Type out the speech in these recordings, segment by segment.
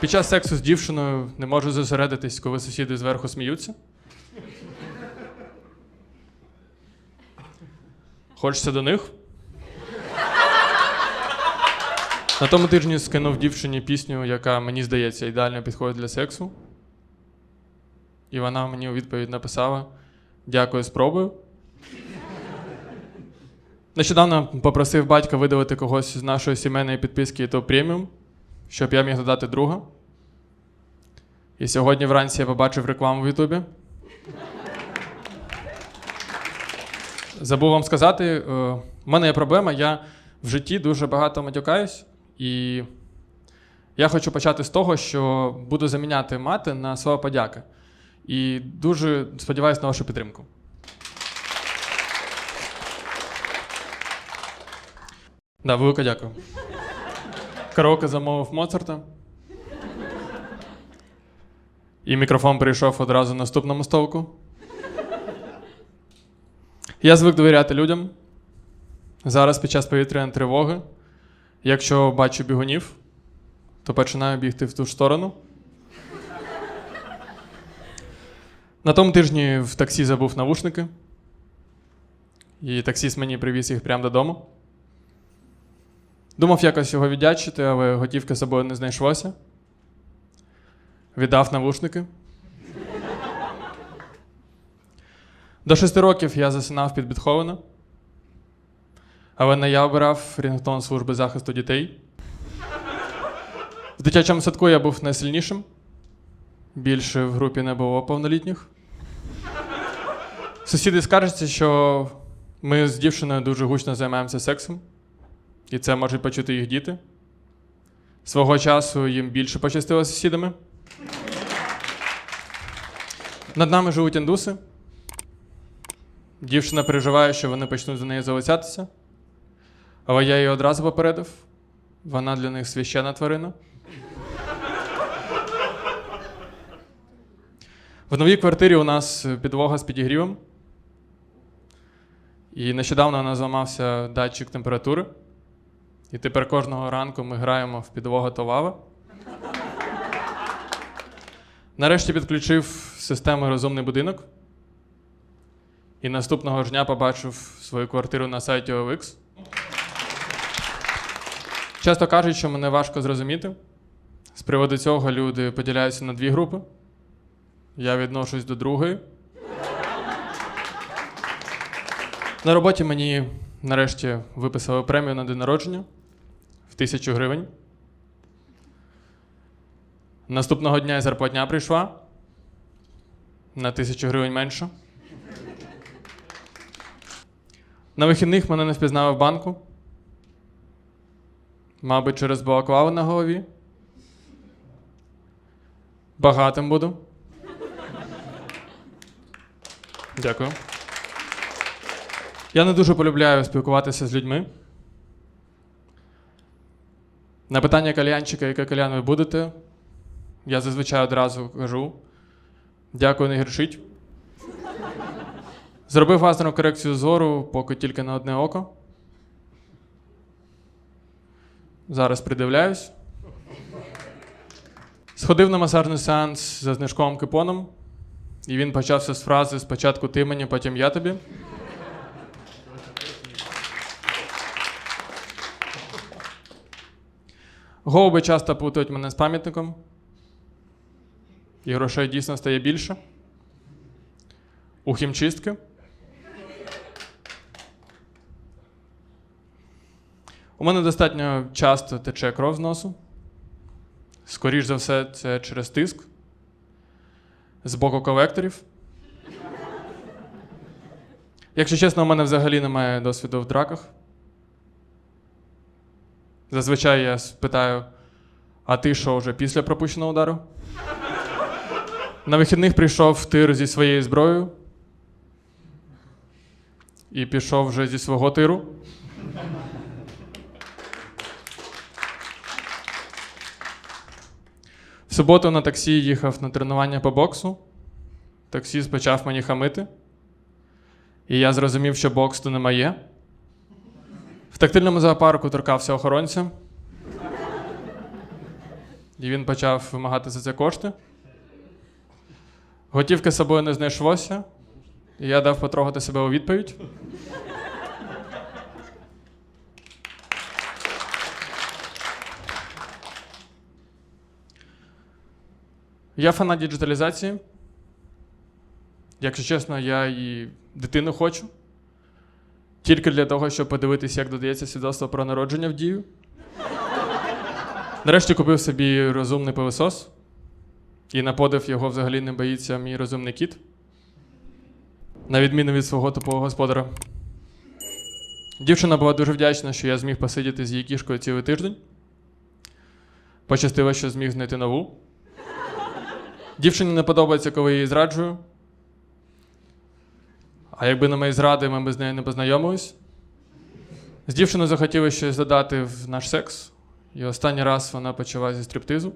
Під час сексу з дівчиною не можу зосередитись, коли сусіди зверху сміються. Хочеться до них. На тому тижні скинув дівчині пісню, яка мені здається ідеально підходить для сексу. І вона мені у відповідь написала: Дякую, спробую. Нещодавно попросив батька видалити когось з нашої сімейної підписки ТОП преміум, щоб я міг додати друга. І сьогодні вранці я побачив рекламу в Ютубі. Забув вам сказати, е, в мене є проблема, я в житті дуже багато матюкаюсь, і я хочу почати з того, що буду заміняти мати на слова подяки. І дуже сподіваюся на вашу підтримку. Да, велике дякую. Караоке замовив Моцарта. І мікрофон прийшов одразу на наступному столку. Я звик довіряти людям. Зараз під час повітряної тривоги, якщо бачу бігунів, то починаю бігти в ту ж сторону. На тому тижні в таксі забув навушники. І таксіст мені привіз їх прямо додому. Думав якось його віддячити, але готівки з собою не знайшлося. Віддав навушники. До шести років я засинав під Бетховена. Але не я обирав рінгтон служби захисту дітей. В дитячому садку я був найсильнішим. Більше в групі не було повнолітніх. Сусіди скаржаться, що ми з дівчиною дуже гучно займаємося сексом, і це можуть почути їх діти. Свого часу їм більше пощастило з сусідами. Над нами живуть індуси. Дівчина переживає, що вони почнуть за нею залицятися. Але я її одразу попередив. Вона для них священна тварина. В новій квартирі у нас підлога з підігрівом. І нещодавно у нас зламався датчик температури. І тепер кожного ранку ми граємо в підлога то лава. Нарешті підключив систему розумний будинок. І наступного ж дня побачив свою квартиру на сайті OLX. Часто кажуть, що мене важко зрозуміти. З приводу цього люди поділяються на дві групи. Я відношусь до другої. На роботі мені нарешті виписали премію на день народження тисячу гривень. Наступного дня зарплатня прийшла на тисячу гривень менше. На вихідних мене не впізнали в банку. Мабуть, через балаклаву на голові. Багатим буду. Дякую. Я не дуже полюбляю спілкуватися з людьми. На питання кальянчика, яке кальян ви будете, я зазвичай одразу кажу: дякую, не гіршить. Зробив лазерну корекцію зору, поки тільки на одне око. Зараз придивляюсь. Сходив на масажний сеанс за знижковим купоном, і він почався з фрази спочатку ти мені, потім я тобі. Голуби часто плутають мене з пам'ятником. І грошей дійсно стає більше. У хімчистки. У мене достатньо часто тече кров з носу. Скоріш за все, це через тиск. З боку колекторів. Якщо чесно, у мене взагалі немає досвіду в драках. Зазвичай я спитаю, а ти що вже після пропущеного удару? На вихідних прийшов тир зі своєю зброєю. І пішов вже зі свого тиру. В суботу на таксі їхав на тренування по боксу. Таксіст почав мені хамити. І я зрозумів, що бокс то не моє. Тактильному зоопарку торкався охоронця. і він почав вимагати за це кошти. Готівки з собою не знайшлося, і я дав потрогати себе у відповідь. Я фанат діджиталізації. Якщо чесно, я і дитину хочу. Тільки для того, щоб подивитися, як додається свідоцтво про народження в дію. Нарешті купив собі розумний пилосос. І на подив його взагалі не боїться мій розумний кіт. На відміну від свого тупого господара. Дівчина була дуже вдячна, що я зміг посидіти з її кішкою цілий тиждень. Пощастило, що зміг знайти нову. Дівчині не подобається, коли я її зраджую. А якби на мої зради, ми б з нею не познайомились. З дівчиною захотіли щось додати в наш секс. І останній раз вона почала зі стриптизу.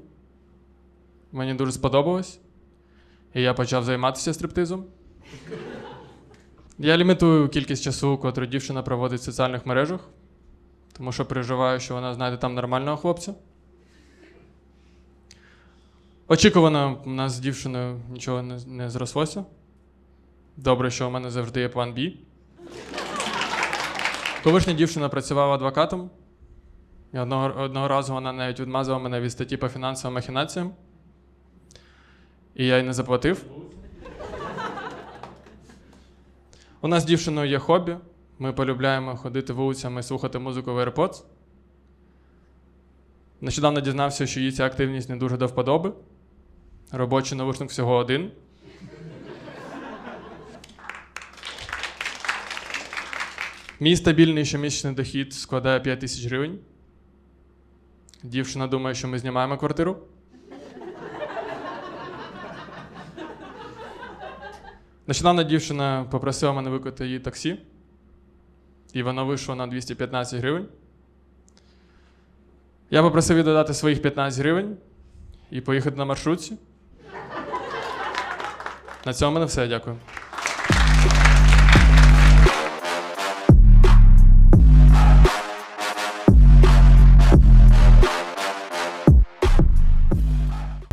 Мені дуже сподобалось. І я почав займатися стриптизом. Я лімітую кількість часу, котру дівчина проводить в соціальних мережах, тому що переживаю, що вона знайде там нормального хлопця. Очікувано, у нас з дівчиною нічого не, не зрослося. Добре, що у мене завжди є план Б. Колишня дівчина працювала адвокатом. І одного, одного разу вона навіть відмазала мене від статті по фінансовим махінаціям. І я їй не заплатив. У нас з дівчиною є хобі. Ми полюбляємо ходити вулицями і слухати музику в AirPods. Нещодавно дізнався, що їй ця активність не дуже до вподоби. Робочий навушник всього один. Мій стабільний щомісячний дохід складає 5 тисяч гривень. Дівчина думає, що ми знімаємо квартиру. Нещодавно дівчина попросила мене викликати їй таксі, і воно вийшло на 215 гривень. Я попросив їй додати своїх 15 гривень і поїхати на маршрутці. На цьому мене все, дякую.